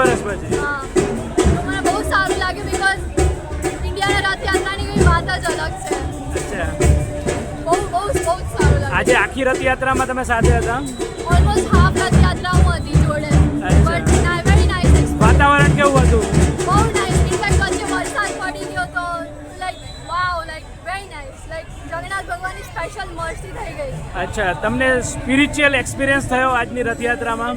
વર્ષ પછી? મને બહુ સારું લાગ્યું બીકોઝ ઇન્ડિયાના રથયાત્રાની કોઈ વાત જ અલગ છે. બહુ બહુ બહુ સારું લાગ્યું. આજે આખી રથયાત્રામાં તમે સાથે હતા? ઓલમોસ્ટ હાફ રથયાત્રા હું હતી જોડે. બટ ના વેરી નાઇસ વાતાવરણ કેવું હતું? બહુ નાઇસ ઇનફેક્ટ વચ્ચે વરસાદ પડી ગયો તો like wow like very nice like Jagannath ભગવાનની સ્પેશિયલ મર્સી થઈ ગઈ. અચ્છા. તમને સ્પિરિચ્યુઅલ એક્સપિરિયન્સ થયો આજની રથયાત્રામાં?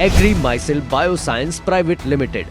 Agri Micelle Bioscience Private Limited.